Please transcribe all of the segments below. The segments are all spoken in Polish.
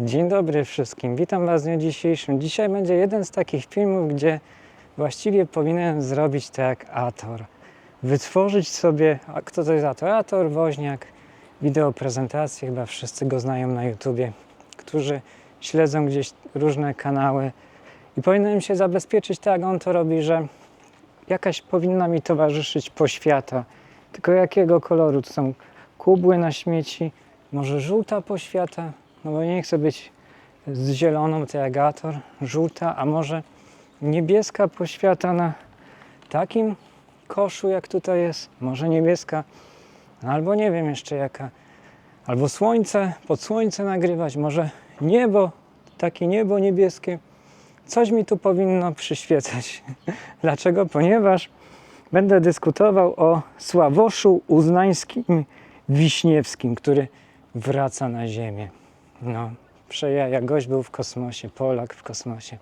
Dzień dobry wszystkim, witam Was w dniu dzisiejszym. Dzisiaj będzie jeden z takich filmów, gdzie właściwie powinienem zrobić tak jak Ator. Wytworzyć sobie, a kto to jest Ator? Ator, Woźniak, wideo prezentacje, chyba wszyscy go znają na YouTubie, którzy śledzą gdzieś różne kanały i powinienem się zabezpieczyć tak jak on to robi, że jakaś powinna mi towarzyszyć poświata. Tylko jakiego koloru? To są kubły na śmieci, może żółta poświata? No bo nie chcę być z zieloną, to jak Ator, żółta, a może niebieska poświata na takim koszu, jak tutaj jest, może niebieska, albo nie wiem jeszcze jaka, albo słońce, pod słońce nagrywać, może niebo, takie niebo niebieskie. Coś mi tu powinno przyświecać. Dlaczego? Ponieważ będę dyskutował o Sławoszu Uznańskim Wiśniewskim, który wraca na Ziemię. No, przejaja, gość był w kosmosie, Polak w kosmosie.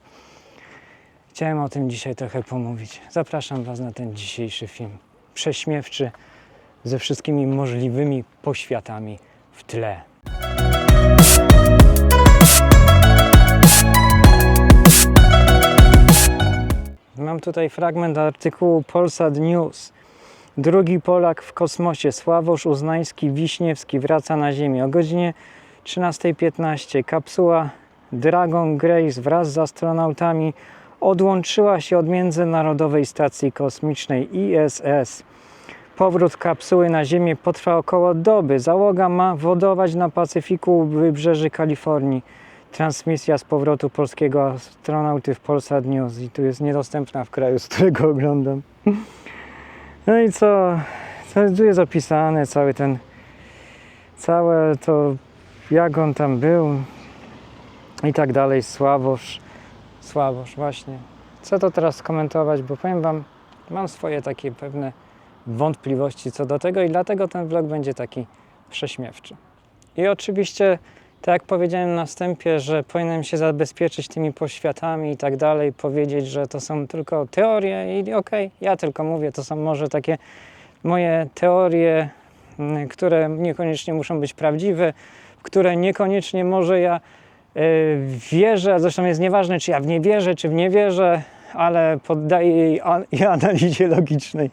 Chciałem o tym dzisiaj trochę pomówić. Zapraszam Was na ten dzisiejszy film. Prześmiewczy, ze wszystkimi możliwymi poświatami w tle. Mam tutaj fragment artykułu Polsat News. Drugi Polak w kosmosie, Sławosz Uznański Wiśniewski wraca na Ziemię o godzinie 13.15. Kapsuła Dragon Grace wraz z astronautami odłączyła się od Międzynarodowej Stacji Kosmicznej ISS. Powrót kapsuły na Ziemię potrwa około doby. Załoga ma wodować na Pacyfiku u wybrzeży Kalifornii. Transmisja z powrotu polskiego astronauty w Polsat News i tu jest niedostępna w kraju, z którego oglądam. No i co? co tu jest opisane cały ten, całe to, jak on tam był i tak dalej. Sławosz, Sławosz, właśnie. Co to teraz skomentować, bo powiem Wam, mam swoje takie pewne wątpliwości co do tego i dlatego ten vlog będzie taki prześmiewczy. I oczywiście, tak jak powiedziałem na wstępie, że powinienem się zabezpieczyć tymi poświatami i tak dalej, powiedzieć, że to są tylko teorie i okej, ja tylko mówię, to są może takie moje teorie, mm, które niekoniecznie muszą być prawdziwe, w które niekoniecznie może ja e, wierzę, zresztą jest nieważne, czy ja w nie wierzę, czy w nie wierzę, ale poddaję jej analizie logicznej.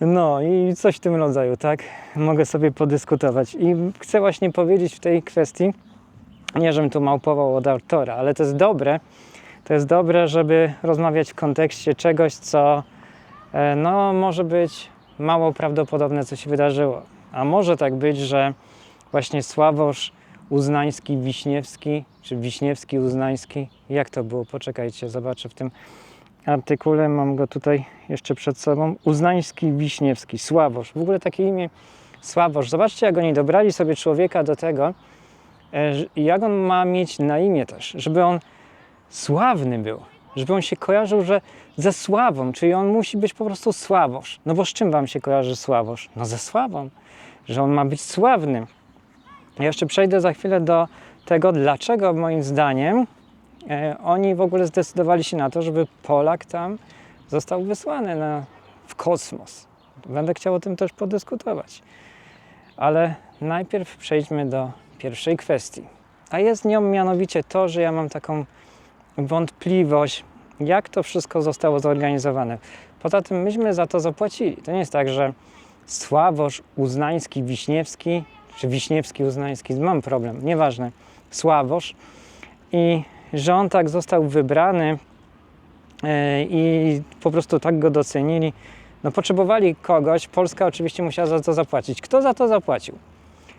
No i coś w tym rodzaju, tak? Mogę sobie podyskutować. I chcę właśnie powiedzieć w tej kwestii, nie żebym tu małpował od autora, ale to jest dobre, to jest dobre, żeby rozmawiać w kontekście czegoś, co e, no, może być mało prawdopodobne, co się wydarzyło. A może tak być, że właśnie Sławosz Uznański, Wiśniewski, czy Wiśniewski, Uznański, jak to było? Poczekajcie, zobaczę w tym artykule, mam go tutaj jeszcze przed sobą. Uznański, Wiśniewski, Sławosz. W ogóle takie imię Sławosz. Zobaczcie, jak oni dobrali sobie człowieka do tego, e, jak on ma mieć na imię też, żeby on sławny był, żeby on się kojarzył, że ze sławą, czyli on musi być po prostu Sławosz. No bo z czym wam się kojarzy Sławosz? No ze sławą, że on ma być sławny. Ja jeszcze przejdę za chwilę do tego, dlaczego moim zdaniem e, oni w ogóle zdecydowali się na to, żeby Polak tam został wysłany na, w kosmos. Będę chciał o tym też podyskutować. Ale najpierw przejdźmy do pierwszej kwestii. A jest nią mianowicie to, że ja mam taką wątpliwość, jak to wszystko zostało zorganizowane. Poza tym myśmy za to zapłacili. To nie jest tak, że Sławosz Uznański, Wiśniewski, czy Wiśniewski, Uznański, mam problem, nieważne, Sławosz i że on tak został wybrany e, i po prostu tak go docenili. No potrzebowali kogoś, Polska oczywiście musiała za to zapłacić. Kto za to zapłacił?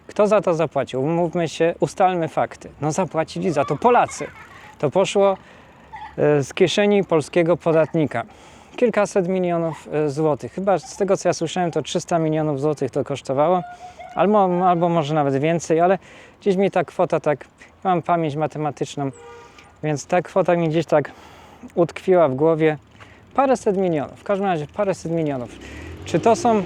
Kto za to zapłacił? Mówmy się, ustalmy fakty. No zapłacili za to Polacy. To poszło e, z kieszeni polskiego podatnika. Kilkaset milionów e, złotych. Chyba z tego co ja słyszałem, to 300 milionów złotych to kosztowało. Albo, albo może nawet więcej, ale gdzieś mi ta kwota tak, mam pamięć matematyczną, więc ta kwota mi gdzieś tak utkwiła w głowie. Paręset milionów, w każdym razie paręset milionów. Czy to są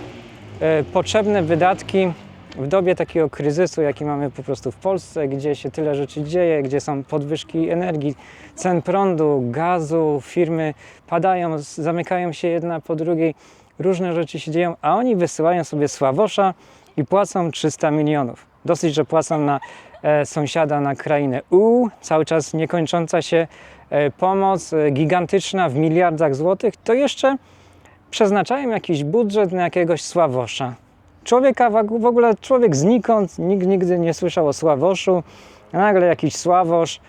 e, potrzebne wydatki w dobie takiego kryzysu, jaki mamy po prostu w Polsce, gdzie się tyle rzeczy dzieje, gdzie są podwyżki energii, cen prądu, gazu, firmy padają, zamykają się jedna po drugiej, różne rzeczy się dzieją, a oni wysyłają sobie Sławosza i płacą 300 milionów. Dosyć, że płacą na e, sąsiada na krainę U, cały czas niekończąca się e, pomoc e, gigantyczna w miliardach złotych, to jeszcze przeznaczają jakiś budżet na jakiegoś Sławosza. Człowieka w ogóle, człowiek znikąd, nikt nigdy nie słyszał o Sławoszu, nagle jakiś Sławosz,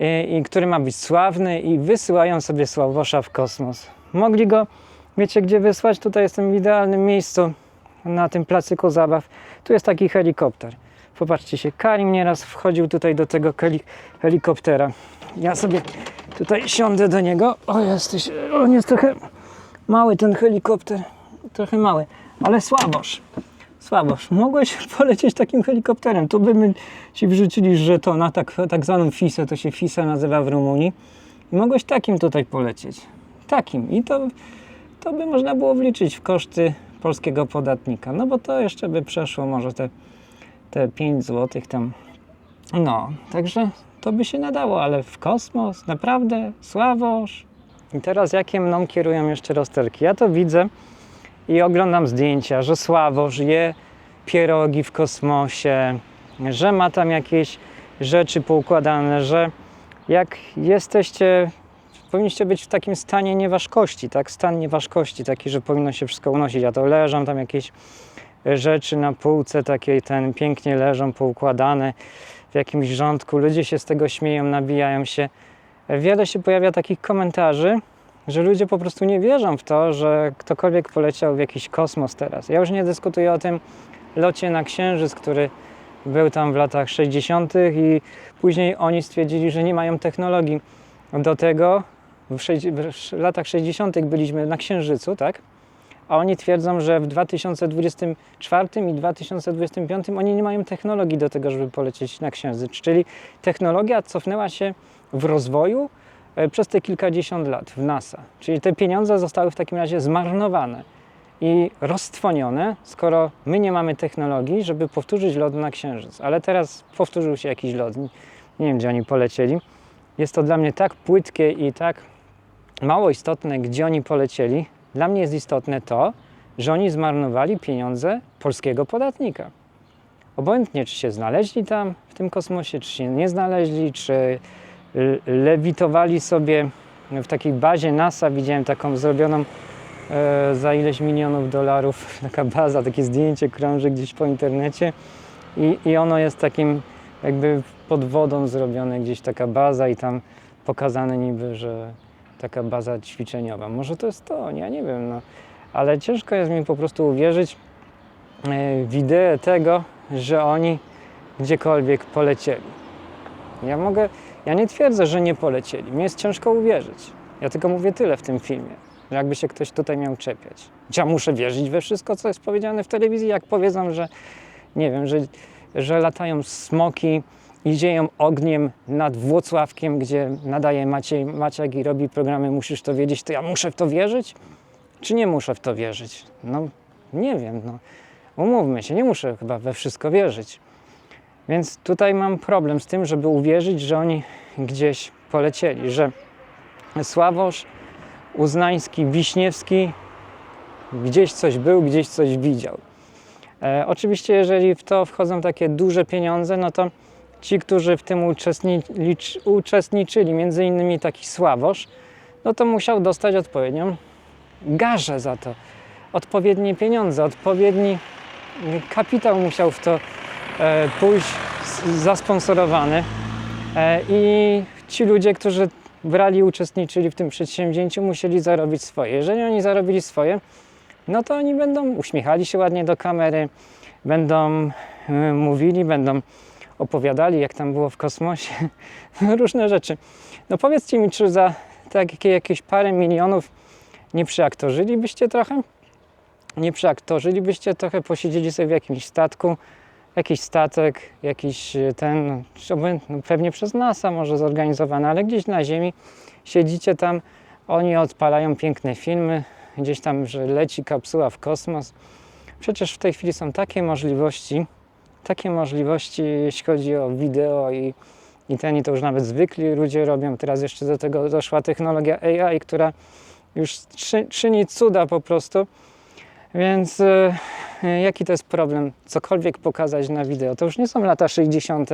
i, i który ma być sławny i wysyłają sobie Sławosza w kosmos. Mogli go, wiecie gdzie wysłać? Tutaj jestem w idealnym miejscu na tym placyku zabaw. Tu jest taki helikopter. Popatrzcie się, Karim nieraz wchodził tutaj do tego heli helikoptera. Ja sobie tutaj siądę do niego. O, jesteś, on jest trochę mały ten helikopter. Trochę mały, ale Sławosz. Sławosz, mogłeś polecieć takim helikopterem. Tu by ci wrzucili żetona, tak, tak zwaną FISę, to się FISA nazywa w Rumunii. I mogłeś takim tutaj polecieć. Takim. I to, to by można było wliczyć w koszty polskiego podatnika. No bo to jeszcze by przeszło może te, te 5 zł tam. No, także to by się nadało, ale w kosmos, naprawdę, Sławosz. I teraz jakie mną kierują jeszcze rozterki? Ja to widzę i oglądam zdjęcia, że Sławosz je pierogi w kosmosie, że ma tam jakieś rzeczy poukładane, że jak jesteście, powinniście być w takim stanie nieważkości, tak? Stan nieważkości taki, że powinno się wszystko unosić, a to leżą tam jakieś rzeczy na półce takiej, ten pięknie leżą poukładane w jakimś rządku, ludzie się z tego śmieją, nabijają się. Wiele się pojawia takich komentarzy, że ludzie po prostu nie wierzą w to, że ktokolwiek poleciał w jakiś kosmos teraz. Ja już nie dyskutuję o tym locie na Księżyc, który był tam w latach 60. i później oni stwierdzili, że nie mają technologii do tego. W, w latach 60. byliśmy na Księżycu, tak? A oni twierdzą, że w 2024 i 2025 oni nie mają technologii do tego, żeby polecieć na Księżyc. Czyli technologia cofnęła się w rozwoju e, przez te kilkadziesiąt lat w NASA. Czyli te pieniądze zostały w takim razie zmarnowane i roztwonione, skoro my nie mamy technologii, żeby powtórzyć lot na Księżyc. Ale teraz powtórzył się jakiś lot. Nie wiem, gdzie oni polecieli. Jest to dla mnie tak płytkie i tak mało istotne, gdzie oni polecieli. Dla mnie jest istotne to, że oni zmarnowali pieniądze polskiego podatnika. Obojętnie, czy się znaleźli tam w tym kosmosie, czy się nie znaleźli, czy lewitowali sobie w takiej bazie NASA. Widziałem taką zrobioną e, za ileś milionów dolarów, taka baza, takie zdjęcie krąży gdzieś po internecie i, i ono jest takim jakby pod wodą zrobione gdzieś taka baza i tam pokazane niby, że taka baza ćwiczeniowa. Może to jest to, ja nie wiem, no. ale ciężko jest mi po prostu uwierzyć e, w ideę tego, że oni gdziekolwiek polecieli. Ja mogę, ja nie twierdzę, że nie polecieli. Mnie jest ciężko uwierzyć. Ja tylko mówię tyle w tym filmie. że Jakby się ktoś tutaj miał czepiać. Ja muszę wierzyć we wszystko, co jest powiedziane w telewizji, jak powiedzą, że nie wiem, że, że latają smoki i zieją ogniem nad Włocławkiem, gdzie nadaje Maciej Maciak i robi programy Musisz to wiedzieć, to ja muszę w to wierzyć? Czy nie muszę w to wierzyć? No nie wiem, no. Umówmy się, nie muszę chyba we wszystko wierzyć. Więc tutaj mam problem z tym, żeby uwierzyć, że oni gdzieś polecieli, że Sławosz, Uznański, Wiśniewski gdzieś coś był, gdzieś coś widział. E, oczywiście, jeżeli w to wchodzą takie duże pieniądze, no to ci, którzy w tym uczestnicz, uczestniczyli, między innymi taki Sławosz, no to musiał dostać odpowiednią garzę za to, odpowiednie pieniądze, odpowiedni kapitał musiał w to e, pójść zasponsorowany e, i ci ludzie, którzy brali, uczestniczyli w tym przedsięwzięciu, musieli zarobić swoje. Jeżeli oni zarobili swoje, no to oni będą uśmiechali się ładnie do kamery, będą e, mówili, będą opowiadali, jak tam było w kosmosie, różne rzeczy. No powiedzcie mi, czy za takie jakieś parę milionów nie przyaktorzylibyście trochę? Nie przyaktorzylibyście trochę, posiedzieli sobie w jakimś statku, jakiś statek, jakiś e, ten, no, no pewnie przez NASA może zorganizowany, ale gdzieś na ziemi siedzicie tam, oni odpalają piękne filmy, gdzieś tam, że leci kapsuła w kosmos. Przecież w tej chwili są takie możliwości, takie możliwości, jeśli chodzi o wideo i, i ten, i to już nawet zwykli ludzie robią. Teraz jeszcze do tego doszła technologia AI, która już czy, czyni cuda po prostu. Więc e, e, jaki to jest problem? Cokolwiek pokazać na wideo. To już nie są lata 60.,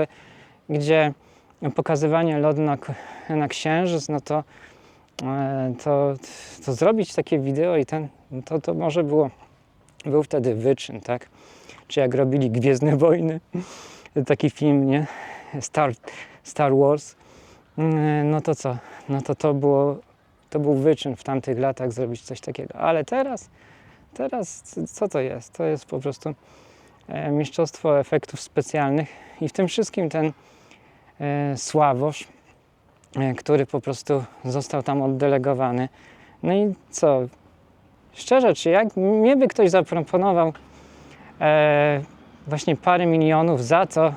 gdzie pokazywanie lodu na, na księżyc, no to, e, to, to zrobić takie wideo i ten, to, to może było, był wtedy wyczyn, tak? Czy jak robili Gwiezdne Wojny, taki film, nie? Star, Star Wars, Mm, no to co? No to to było, to był wyczyn w tamtych latach zrobić coś takiego. Ale teraz, teraz co to jest? To jest po prostu e, mistrzostwo efektów specjalnych i w tym wszystkim ten e, Sławosz, e, który po prostu został tam oddelegowany. No i co? Szczerze, czy jak mnie by ktoś zaproponował e, właśnie parę milionów za to,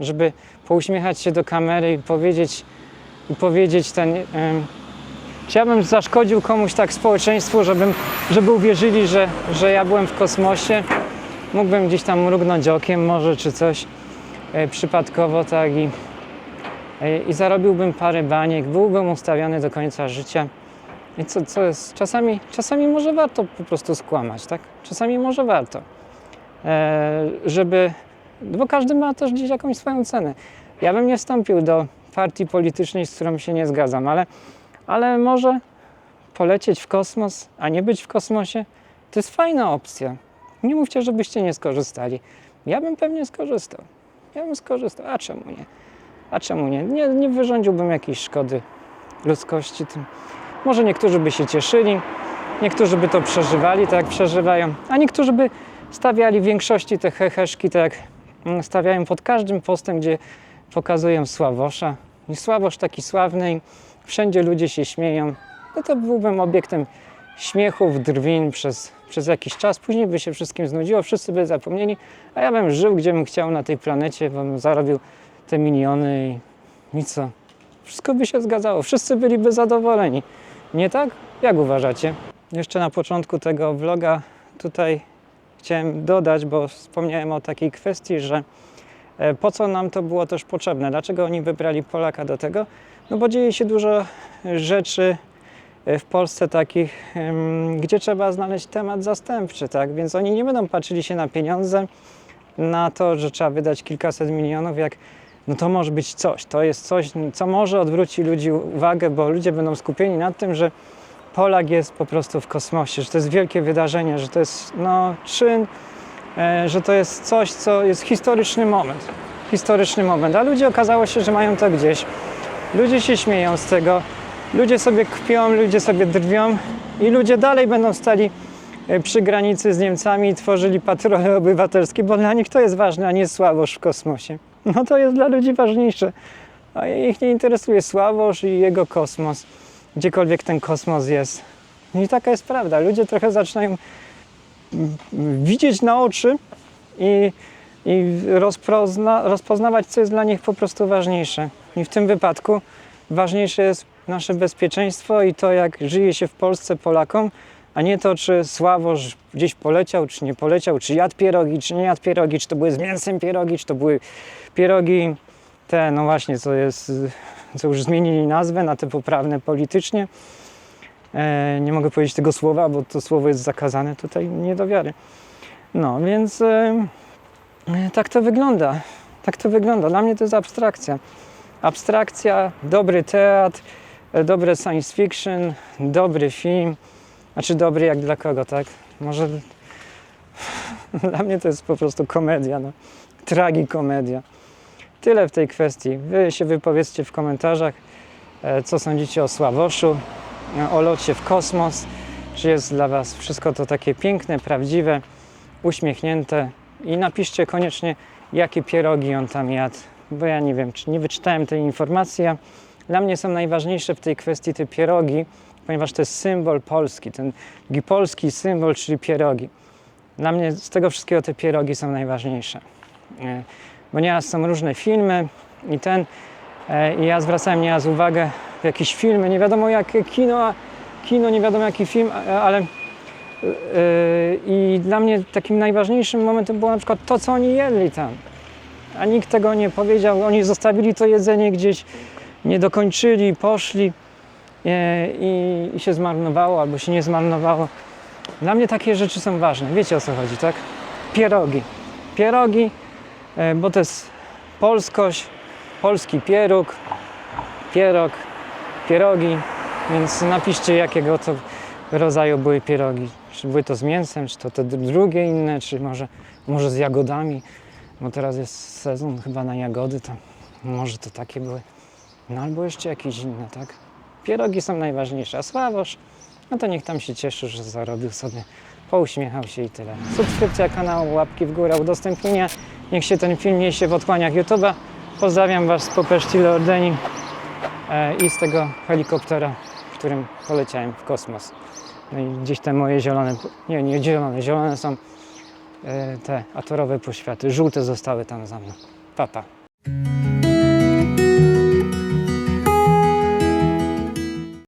żeby pouśmiechać się do kamery i powiedzieć, i powiedzieć ten. em, czy ja bym zaszkodził komuś tak społeczeństwu, żebym, żeby uwierzyli, że, że ja byłem w kosmosie? Mógłbym gdzieś tam mrugnąć okiem może czy coś e, przypadkowo, tak i, e, i zarobiłbym parę baniek, byłbym ustawiony do końca życia. I co, co jest? Czasami, czasami może warto po prostu skłamać, tak? Czasami może warto. E, żeby. Bo każdy ma też gdzieś jakąś swoją cenę. Ja bym nie wstąpił do partii politycznej, z którą się nie zgadzam, ale, ale może polecieć w kosmos, a nie być w kosmosie, to jest fajna opcja. Nie mówcie, żebyście nie skorzystali. Ja bym pewnie skorzystał. Ja bym skorzystał. A czemu nie? A czemu nie? Nie, nie wyrządziłbym jakiejś szkody ludzkości tym. Może niektórzy by się cieszyli, niektórzy by to przeżywali tak jak przeżywają, a niektórzy by stawiali w większości te heheszki tak jak stawiają pod każdym postem, gdzie pokazują Sławosza. I Sławosz taki sławny wszędzie ludzie się śmieją. No to byłbym obiektem śmiechów, drwin przez, przez jakiś czas. Później by się wszystkim znudziło, wszyscy by zapomnieli, a ja bym żył, gdzie bym chciał na tej planecie, bo bym zarobił te miliony i, i co? Wszystko by się zgadzało, wszyscy byliby zadowoleni. Nie tak? Jak uważacie? Jeszcze na początku tego vloga tutaj chciałem dodać, bo wspomniałem o takiej kwestii, że e, po co nam to było też potrzebne? Dlaczego oni wybrali Polaka do tego? No bo dzieje się dużo rzeczy e, w Polsce takich, gdzie trzeba znaleźć temat zastępczy, tak? Więc oni nie będą patrzyli się na pieniądze, na to, że trzeba wydać kilkaset milionów, jak no to może być coś, to jest coś, co może odwrócić ludzi uwagę, bo ludzie będą skupieni na tym, że Polak jest po prostu w kosmosie, że to jest wielkie wydarzenie, że to jest no, czyn, e, że to jest coś, co jest historyczny moment. Historyczny moment, a ludzie okazało się, że mają to gdzieś. Ludzie się śmieją z tego, ludzie sobie kpią, ludzie sobie drwią i ludzie dalej będą stali e, przy granicy z Niemcami i tworzyli patrole obywatelskie, bo dla nich to jest ważne, a nie Sławosz w kosmosie. No to jest dla ludzi ważniejsze. A ich nie interesuje Sławosz i jego kosmos, gdziekolwiek ten kosmos jest. I taka jest prawda. Ludzie trochę zaczynają widzieć na oczy i, i rozpozna, rozpoznawać, co jest dla nich po prostu ważniejsze. I w tym wypadku ważniejsze jest nasze bezpieczeństwo i to, jak żyje się w Polsce Polakom, a nie to, czy Sławosz gdzieś poleciał, czy nie poleciał, czy jadł pierogi, czy nie jadł pierogi, czy to były z mięsem pierogi, czy to były pierogi te, no właśnie, co jest, co już zmienili nazwę na te poprawne politycznie. E, nie mogę powiedzieć tego słowa, bo to słowo jest zakazane tutaj nie do wiary. No, więc e, tak to wygląda. Tak to wygląda. Dla mnie to jest abstrakcja. Abstrakcja, dobry teatr, e, dobre science fiction, dobry film. Znaczy dobry jak dla kogo, tak? Może dla mnie to jest po prostu komedia, no. Tragikomedia. Tyle w tej kwestii. Wy się wypowiedzcie w komentarzach, e, co sądzicie o Sławoszu, e, o locie w kosmos. Czy jest dla Was wszystko to takie piękne, prawdziwe, uśmiechnięte i napiszcie koniecznie, jakie pierogi on tam jadł, bo ja nie wiem, czy nie wyczytałem tej informacji. Dla mnie są najważniejsze w tej kwestii te pierogi, ponieważ to jest symbol Polski, ten polski symbol, czyli pierogi. Dla mnie z tego wszystkiego te pierogi są najważniejsze. Bo nieraz są różne filmy i ten, e, i ja zwracałem nieraz uwagę w jakieś filmy, nie wiadomo jakie kino, kino, nie wiadomo jaki film, ale e, i dla mnie takim najważniejszym momentem było na przykład to, co oni jedli tam. A nikt tego nie powiedział, oni zostawili to jedzenie gdzieś, nie dokończyli, poszli e, i, i się zmarnowało albo się nie zmarnowało. Dla mnie takie rzeczy są ważne. Wiecie o co chodzi, tak? Pierogi. Pierogi, bo to jest polskość, polski pieróg, pierog, pierogi, więc napiszcie jakiego to rodzaju były pierogi. Czy były to z mięsem, czy to te drugie inne, czy może, może z jagodami, bo teraz jest sezon chyba na jagody, to może to takie były. No albo jeszcze jakieś inne, tak? Pierogi są najważniejsze, a Sławosz, no to niech tam się cieszy, że zarobił sobie, pouśmiechał się i tyle. Subskrypcja kanału, łapki w górę, udostępnienia, niech się ten film niesie w otchłaniach YouTube'a. Pozdrawiam Was z Popesztile Ordeni e, i z tego helikoptera, którym poleciałem w kosmos. No i gdzieś te moje zielone, nie, nie zielone, zielone są e, te atorowe poświaty, żółte zostały tam za mną. Papa. Pa.